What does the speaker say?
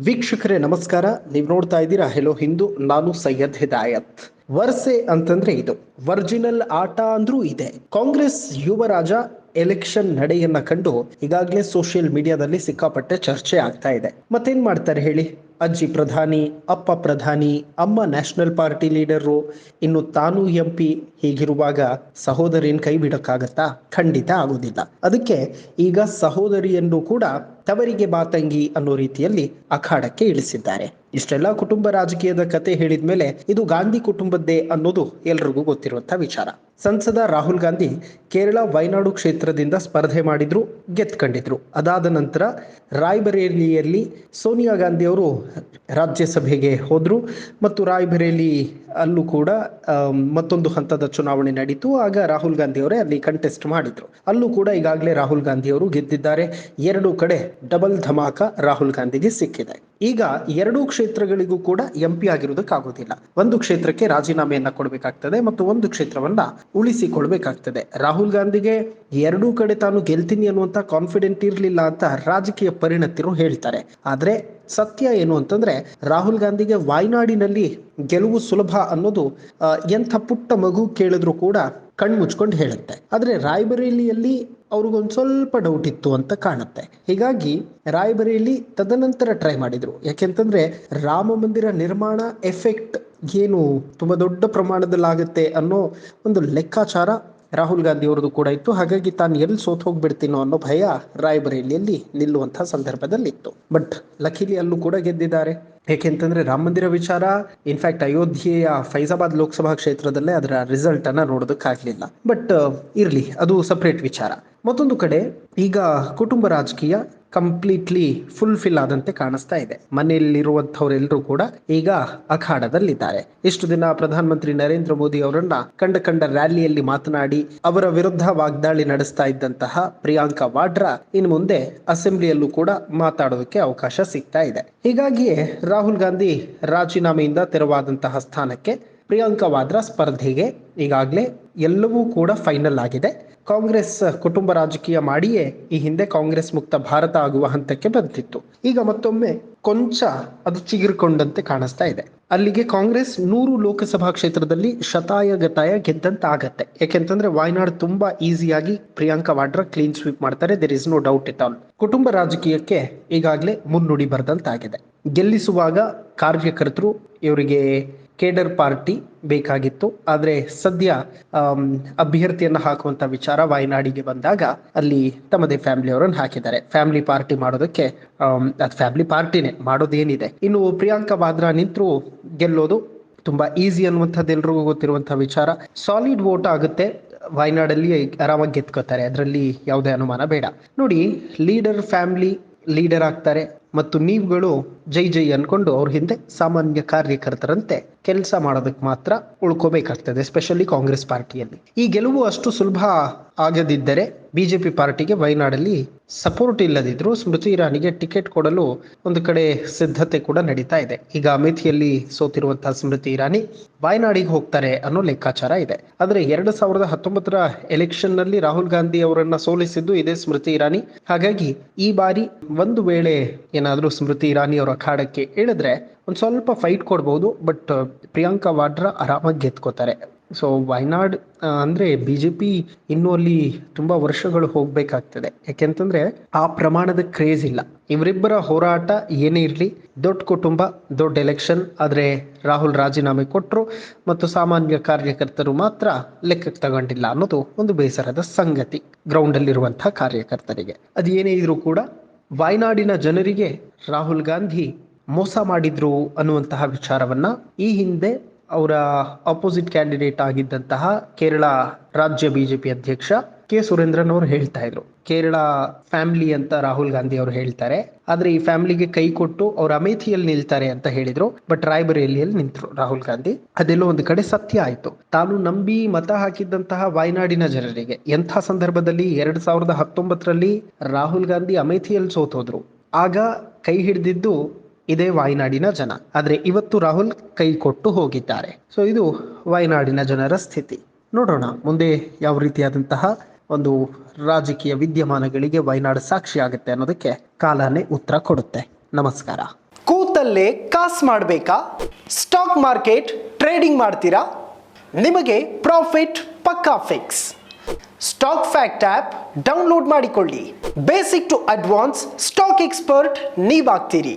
ವೀಕ್ಷಕರೇ, ನಮಸ್ಕಾರ. ನೀವು ನೋಡ್ತಾ ಇದ್ದೀರಾ ಹೆಲೋ ಹಿಂದೂ ನಾನು ಸೈಯದ್ ಹಿದಾಯತ್ ವರ್ಸೆ ಅಂತಂದ್ರೆ ಇದು. ವರ್ಜಿನಲ್ ಆಟ ಅಂದ್ರೂ ಇದೆ. ಕಾಂಗ್ರೆಸ್ ಯುವರಾಜ ಎಲೆಕ್ಷನ್ ನಡೆಯನ್ನ ಕಂಡು ಈಗಾಗಲೇ ಸೋಷಿಯಲ್ ಮೀಡಿಯಾದಲ್ಲಿ ಸಿಕ್ಕಾಪಟ್ಟೆ ಚರ್ಚೆ ಆಗ್ತಾ ಇದೆ. ಮತ್ತೇನ್ ಮಾಡ್ತಾರೆ ಹೇಳಿ? ಅಜ್ಜಿ ಪ್ರಧಾನಿ, ಅಪ್ಪ ಪ್ರಧಾನಿ, ಅಮ್ಮ ನ್ಯಾಷನಲ್ ಪಾರ್ಟಿ ಲೀಡರು, ಇನ್ನು ತಾನು ಎಂ ಪಿ ಹೀಗಿರುವಾಗ ಸಹೋದರಿಯನ್ನು ಕೈ ಬಿಡಕ್ಕಾಗತ್ತಾ? ಖಂಡಿತ ಆಗುವುದಿಲ್ಲ. ಅದಕ್ಕೆ ಈಗ ಸಹೋದರಿಯನ್ನು ಕೂಡ ತವರಿಗೆ ಬಾತಂಗಿ ಅನ್ನೋ ರೀತಿಯಲ್ಲಿ ಅಖಾಡಕ್ಕೆ ಇಳಿಸಿದ್ದಾರೆ. ಇಷ್ಟೆಲ್ಲ ಕುಟುಂಬ ರಾಜಕೀಯದ ಕತೆ ಹೇಳಿದ ಮೇಲೆ ಇದು ಗಾಂಧಿ ಕುಟುಂಬದ್ದೇ ಅನ್ನೋದು ಎಲ್ರಿಗೂ ಗೊತ್ತಿರುವಂತಹ ವಿಚಾರ. ಸಂಸದ ರಾಹುಲ್ ಗಾಂಧಿ ಕೇರಳ ವೈನಾಡು ಕ್ಷೇತ್ರದಿಂದ ಸ್ಪರ್ಧೆ ಮಾಡಿದ್ರು, ಗೆದ್ಕೊಂಡಿದ್ರು. ಅದಾದ ನಂತರ ರಾಯ್ಬರೇಲಿಯಲ್ಲಿ ಸೋನಿಯಾ ಗಾಂಧಿ ಅವರು ರಾಜ್ಯಸಭೆಗೆ ಹೋದ್ರು ಮತ್ತು ರಾಯ್ಬರೇಲಿ ಅಲ್ಲೂ ಕೂಡ ಮತ್ತೊಂದು ಹಂತದ ಚುನಾವಣೆ ನಡೀತು. ಆಗ ರಾಹುಲ್ ಗಾಂಧಿ ಅವರೇ ಅಲ್ಲಿ ಕಂಟೆಸ್ಟ್ ಮಾಡಿದ್ರು. ಅಲ್ಲೂ ಕೂಡ ಈಗಾಗಲೇ ರಾಹುಲ್ ಗಾಂಧಿ ಅವರು ಗೆದ್ದಿದ್ದಾರೆ. ಎರಡು ಕಡೆ ಡಬಲ್ ಧಮಾಕ ರಾಹುಲ್ ಗಾಂಧಿಗೆ ಸಿಕ್ಕಿದೆ. ಈಗ ಎರಡೂ ಕ್ಷೇತ್ರಗಳಿಗೂ ಕೂಡ ಎಂ ಪಿ ಆಗಿರುವುದಕ್ಕಾಗುವುದಿಲ್ಲ. ಒಂದು ಕ್ಷೇತ್ರಕ್ಕೆ ರಾಜೀನಾಮೆಯನ್ನ ಕೊಡಬೇಕಾಗ್ತದೆ ಮತ್ತು ಒಂದು ಕ್ಷೇತ್ರವನ್ನ ಉಳಿಸಿಕೊಳ್ಬೇಕಾಗ್ತದೆ. ರಾಹುಲ್ ಗಾಂಧಿಗೆ ಎರಡೂ ಕಡೆ ತಾನು ಗೆಲ್ತೀನಿ ಅನ್ನುವಂತ ಕಾನ್ಫಿಡೆಂಟ್ ಇರಲಿಲ್ಲ ಅಂತ ರಾಜಕೀಯ ಪರಿಣತಿರು ಹೇಳ್ತಾರೆ. ಆದ್ರೆ ಸತ್ಯ ಏನು ಅಂತಂದ್ರೆ ರಾಹುಲ್ ಗಾಂಧಿಗೆ ವಾಯ್ನಾಡಿನಲ್ಲಿ ಗೆಲುವು ಸುಲಭ ಅನ್ನೋದು ಎಂಥ ಪುಟ್ಟ ಮಗು ಕೇಳಿದ್ರು ಕೂಡ ಕಣ್ಮುಚ್ಕೊಂಡು ಹೇಳುತ್ತೆ. ಆದ್ರೆ ರಾಯ್ಬರೇಲಿಯಲ್ಲಿ ಅವ್ರಿಗೊಂದು ಸ್ವಲ್ಪ ಡೌಟ್ ಇತ್ತು ಅಂತ ಕಾಣುತ್ತೆ. ಹೀಗಾಗಿ ರಾಯಬರೇಲಿ ತದನಂತರ ಟ್ರೈ ಮಾಡಿದ್ರು. ಯಾಕೆಂತಂದ್ರೆ ರಾಮ ಮಂದಿರ ನಿರ್ಮಾಣ ಎಫೆಕ್ಟ್ ಏನು ತುಂಬಾ ದೊಡ್ಡ ಪ್ರಮಾಣದಲ್ಲಿ ಆಗುತ್ತೆ ಅನ್ನೋ ಒಂದು ಲೆಕ್ಕಾಚಾರ ರಾಹುಲ್ ಗಾಂಧಿ ಅವರದು ಕೂಡ ಇತ್ತು. ಹಾಗಾಗಿ ತಾನು ಎಲ್ಲಿ ಸೋತ್ ಹೋಗ್ಬಿಡ್ತೀನೋ ಅನ್ನೋ ಭಯ ರಾಯಬರೇಲಿಯಲ್ಲಿ ನಿಲ್ಲುವಂತಹ ಸಂದರ್ಭದಲ್ಲಿ ಇತ್ತು ಬಟ್ ಲಖೀಲಿ ಅಲ್ಲೂ ಕೂಡ ಗೆದ್ದಿದ್ದಾರೆ. ಏಕೆಂತಂದ್ರೆ ರಾಮ ಮಂದಿರ ವಿಚಾರ ಇನ್ಫ್ಯಾಕ್ಟ್ ಅಯೋಧ್ಯೆಯ ಫೈಜಾಬಾದ್ ಲೋಕಸಭಾ ಕ್ಷೇತ್ರದಲ್ಲೇ ಅದರ ರಿಸಲ್ಟ್ ಅನ್ನ ನೋಡೋದಕ್ಕಾಗ್ಲಿಲ್ಲ. ಬಟ್ ಇರ್ಲಿ, ಅದು ಸಪ್ರೇಟ್ ವಿಚಾರ. ಮತ್ತೊಂದು ಕಡೆ ಈಗ ಕುಟುಂಬ ರಾಜಕೀಯ ಕಂಪ್ಲೀಟ್ಲಿ ಫುಲ್ಫಿಲ್ ಆದಂತೆ ಕಾಣಿಸ್ತಾ ಇದೆ. ಮನೆಯಲ್ಲಿರುವಂತವರೆಲ್ಲರೂ ಕೂಡ ಈಗ ಅಖಾಡದಲ್ಲಿದ್ದಾರೆ. ಇಷ್ಟು ದಿನ ಪ್ರಧಾನಮಂತ್ರಿ ನರೇಂದ್ರ ಮೋದಿ ಅವರನ್ನ ಕಂಡ ಕಂಡ ರ್ಯಾಲಿಯಲ್ಲಿ ಮಾತನಾಡಿ ಅವರ ವಿರುದ್ಧ ವಾಗ್ದಾಳಿ ನಡೆಸ್ತಾ ಇದ್ದಂತಹ ಪ್ರಿಯಾಂಕಾ ವಾಡ್ರಾ ಇನ್ನು ಮುಂದೆ ಅಸೆಂಬ್ಲಿಯಲ್ಲೂ ಕೂಡ ಮಾತಾಡೋದಕ್ಕೆ ಅವಕಾಶ ಸಿಗ್ತಾ ಇದೆ. ಹೀಗಾಗಿಯೇ ರಾಹುಲ್ ಗಾಂಧಿ ರಾಜೀನಾಮೆಯಿಂದ ತೆರವಾದಂತಹ ಸ್ಥಾನಕ್ಕೆ ಪ್ರಿಯಾಂಕಾ ವಾದ್ರಾ ಸ್ಪರ್ಧೆಗೆ ಈಗಾಗಲೇ ಎಲ್ಲವೂ ಕೂಡ ಫೈನಲ್ ಆಗಿದೆ. ಕಾಂಗ್ರೆಸ್ ಕುಟುಂಬ ರಾಜಕೀಯ ಮಾಡಿಯೇ ಈ ಹಿಂದೆ ಕಾಂಗ್ರೆಸ್ ಮುಕ್ತ ಭಾರತ ಆಗುವ ಹಂತಕ್ಕೆ ಬಂದಿತ್ತು. ಈಗ ಮತ್ತೊಮ್ಮೆ ಕೊಂಚ ಅದು ಚಿಗುರಿಕೊಂಡಂತೆ ಕಾಣಿಸ್ತಾ ಇದೆ. ಅಲ್ಲಿಗೆ ಕಾಂಗ್ರೆಸ್ ನೂರು ಲೋಕಸಭಾ ಕ್ಷೇತ್ರದಲ್ಲಿ ಶತಾಯ ಗತಾಯ ಗೆದ್ದಂತ ಆಗತ್ತೆ ಯಾಕೆಂತಂದ್ರೆ ವಾಯ್ನಾಡ್ ತುಂಬಾ ಈಸಿಯಾಗಿ ಪ್ರಿಯಾಂಕಾ ವಾಡ್ರಾ ಕ್ಲೀನ್ ಸ್ವೀಪ್ ಮಾಡ್ತಾರೆ. There is no doubt it all ಕುಟುಂಬ ರಾಜಕೀಯಕ್ಕೆ ಈಗಾಗಲೇ ಮುನ್ನುಡಿ ಬರೆದಂತಾಗಿದೆ. ಗೆಲ್ಲಿಸುವಾಗ ಕಾರ್ಯಕರ್ತರು ಇವರಿಗೆ ಕೇಡರ್ ಪಾರ್ಟಿ ಬೇಕಾಗಿತ್ತು. ಆದ್ರೆ ಸದ್ಯ ಅಭ್ಯರ್ಥಿಯನ್ನು ಹಾಕುವಂತ ವಿಚಾರ ವಾಯನಾಡಿಗೆ ಬಂದಾಗ ಅಲ್ಲಿ ತಮ್ಮದೇ ಫ್ಯಾಮಿಲಿ ಅವರನ್ನು ಹಾಕಿದ್ದಾರೆ. ಫ್ಯಾಮಿಲಿ ಪಾರ್ಟಿ ಮಾಡೋದಕ್ಕೆ ಅದ್ ಫ್ಯಾಮಿಲಿ ಪಾರ್ಟಿನೇ ಮಾಡೋದೇನಿದೆ. ಇನ್ನು ಪ್ರಿಯಾಂಕಾ ವಾದ್ರಾ ನಿಂತರೂ ಗೆಲ್ಲೋದು ತುಂಬಾ ಈಸಿ ಅನ್ನುವಂಥದ್ದು ಎಲ್ರಿಗೂ ಗೊತ್ತಿರುವಂತಹ ವಿಚಾರ. ಸಾಲಿಡ್ ವೋಟ್ ಆಗುತ್ತೆ. ವಾಯ್ನಾಡಲ್ಲಿ ಆರಾಮಾಗಿ ಗೆದ್ಕೋತಾರೆ. ಅದರಲ್ಲಿ ಯಾವುದೇ ಅನುಮಾನ ಬೇಡ. ನೋಡಿ ಲೀಡರ್ ಫ್ಯಾಮಿಲಿ ಲೀಡರ್ ಆಗ್ತಾರೆ. ಮತ್ತು ನೀವುಗಳು ಜೈ ಜೈ ಅನ್ಕೊಂಡು ಅವ್ರ ಹಿಂದೆ ಸಾಮಾನ್ಯ ಕಾರ್ಯಕರ್ತರಂತೆ ಕೆಲಸ ಮಾಡೋದಕ್ಕೆ ಮಾತ್ರ ಉಳ್ಕೋಬೇಕಾಗ್ತದೆ ಎಸ್ಪೆಷಲಿ ಕಾಂಗ್ರೆಸ್ ಪಾರ್ಟಿಯಲ್ಲಿ. ಈ ಗೆಲುವು ಅಷ್ಟು ಸುಲಭ ಆಗದಿದ್ದರೆ ಬಿಜೆಪಿ ಪಾರ್ಟಿಗೆ ವಯನಾಡಲ್ಲಿ ಸಪೋರ್ಟ್ ಇಲ್ಲದಿದ್ರೂ ಸ್ಮೃತಿ ಇರಾನಿಗೆ ಟಿಕೆಟ್ ಕೊಡಲು ಒಂದು ಕಡೆ ಸಿದ್ಧತೆ ಕೂಡ ನಡೀತಾ ಇದೆ. ಈಗ ಅಮೇಥಿಯಲ್ಲಿ ಸೋತಿರುವಂತಹ ಸ್ಮೃತಿ ಇರಾನಿ ವಾಯನಾಡಿಗೆ ಹೋಗ್ತಾರೆ ಅನ್ನೋ ಲೆಕ್ಕಾಚಾರ ಇದೆ. ಆದರೆ ಎರಡು ಸಾವಿರದ ಹತ್ತೊಂಬತ್ತರ ಎಲೆಕ್ಷನ್ನಲ್ಲಿ ರಾಹುಲ್ ಗಾಂಧಿ ಅವರನ್ನ ಸೋಲಿಸಿದ್ದು ಇದೇ ಸ್ಮೃತಿ ಇರಾನಿ. ಹಾಗಾಗಿ ಈ ಬಾರಿ ಒಂದು ವೇಳೆ ಏನಾದರೂ ಸ್ಮೃತಿ ಇರಾನಿ ಅವರ ಅಖಾಡಕ್ಕೆ ಇಳಿದ್ರೆ ಒಂದು ಸ್ವಲ್ಪ ಫೈಟ್ ಕೊಡ್ಬೋದು ಬಟ್ ಪ್ರಿಯಾಂಕಾ ವಾಡ್ರಾ ಆರಾಮಾಗಿ ಗೆದ್ಕೋತಾರೆ. ಸೊ ವಯನಾಡ್ ಆ, ಅಂದ್ರೆ ಬಿಜೆಪಿ ಇನ್ನು ಅಲ್ಲಿ ತುಂಬಾ ವರ್ಷಗಳು ಹೋಗ್ಬೇಕಾಗ್ತದೆ. ಯಾಕೆಂತಂದ್ರೆ ಆ ಪ್ರಮಾಣದ ಕ್ರೇಜ್ ಇಲ್ಲ. ಇವರಿಬ್ಬರ ಹೋರಾಟ ಏನೇ ಇರಲಿ ದೊಡ್ಡ ಕುಟುಂಬ ದೊಡ್ಡ ಎಲೆಕ್ಷನ್ ಆದ್ರೆ ರಾಹುಲ್ ರಾಜೀನಾಮೆ ಕೊಟ್ಟರು ಮತ್ತು ಸಾಮಾನ್ಯ ಕಾರ್ಯಕರ್ತರು ಮಾತ್ರ ಲೆಕ್ಕಕ್ಕೆ ತಗೊಂಡಿಲ್ಲ ಅನ್ನೋದು ಒಂದು ಬೇಸರದ ಸಂಗತಿ ಗ್ರೌಂಡ್ ಅಲ್ಲಿರುವಂತಹ ಕಾರ್ಯಕರ್ತರಿಗೆ. ಅದು ಏನೇ ಇದ್ರೂ ಕೂಡ ವಾಯ್ನಾಡಿನ ಜನರಿಗೆ ರಾಹುಲ್ ಗಾಂಧಿ ಮೋಸ ಮಾಡಿದ್ರು ಅನ್ನುವಂತಹ ವಿಚಾರವನ್ನ ಈ ಹಿಂದೆ ಅವರ ಅಪೋಸಿಟ್ ಕ್ಯಾಂಡಿಡೇಟ್ ಆಗಿದ್ದಂತಹ ಕೇರಳ ರಾಜ್ಯ ಬಿಜೆಪಿ ಅಧ್ಯಕ್ಷ ಕೆ ಸುರೇಂದ್ರನ್ ಅವರು ಹೇಳ್ತಾ ಇದ್ರು. ಕೇರಳ ಫ್ಯಾಮಿಲಿ ಅಂತ ರಾಹುಲ್ ಗಾಂಧಿ ಅವರು ಹೇಳ್ತಾರೆ. ಆದ್ರೆ ಈ ಫ್ಯಾಮಿಲಿಗೆ ಕೈ ಕೊಟ್ಟು ಅವ್ರ ಅಮೇಥಿಯಲ್ಲಿ ನಿಲ್ತಾರೆ ಅಂತ ಹೇಳಿದ್ರು. ಬಟ್ ರಾಯ್ಬರೇಲಿಯಲ್ಲಿ ನಿಂತರು ರಾಹುಲ್ ಗಾಂಧಿ. ಅದೆಲ್ಲೋ ಒಂದು ಕಡೆ ಸತ್ಯ ಆಯ್ತು. ತಾನು ನಂಬಿ ಮತ ಹಾಕಿದ್ದಂತಹ ವಾಯ್ನಾಡಿನ ಜನರಿಗೆ ಎಂಥ ಸಂದರ್ಭದಲ್ಲಿ ಎರಡ್ ಸಾವಿರದ ಹತ್ತೊಂಬತ್ತರಲ್ಲಿ ರಾಹುಲ್ ಗಾಂಧಿ ಅಮೇಥಿಯಲ್ಲಿ ಸೋತೋದ್ರು. ಆಗ ಕೈ ಹಿಡಿದಿದ್ದು ಇದೇ ವಾಯ್ನಾಡಿನ ಜನ. ಆದರೆ ಇವತ್ತು ರಾಹುಲ್ ಕೈ ಕೊಟ್ಟು ಹೋಗಿದ್ದಾರೆ. ಸೊ ಇದು ವಾಯ್ನಾಡಿನ ಜನರ ಸ್ಥಿತಿ. ನೋಡೋಣ, ಮುಂದೆ ಯಾವ ರೀತಿಯಾದಂತಹ ಒಂದು ರಾಜಕೀಯ ವಿದ್ಯಮಾನಗಳಿಗೆ ವಯನಾಡು ಸಾಕ್ಷಿ ಆಗುತ್ತೆ ಅನ್ನೋದಕ್ಕೆ ಕಾಲನೇ ಉತ್ತರ ಕೊಡುತ್ತೆ. ನಮಸ್ಕಾರ. ಕೂತಲ್ಲೇ ಕಾಸ್ ಮಾಡಬೇಕಾ? ಸ್ಟಾಕ್ ಮಾರ್ಕೆಟ್ ಟ್ರೇಡಿಂಗ್ ಮಾಡ್ತೀರಾ? ನಿಮಗೆ ಪ್ರಾಫಿಟ್ ಪಕ್ಕಾ fix. Stock Fact app download ಮಾಡಿಕೊಳ್ಳಿ. Basic to advance stock expert ನೀವಾಗ್ತೀರಿ.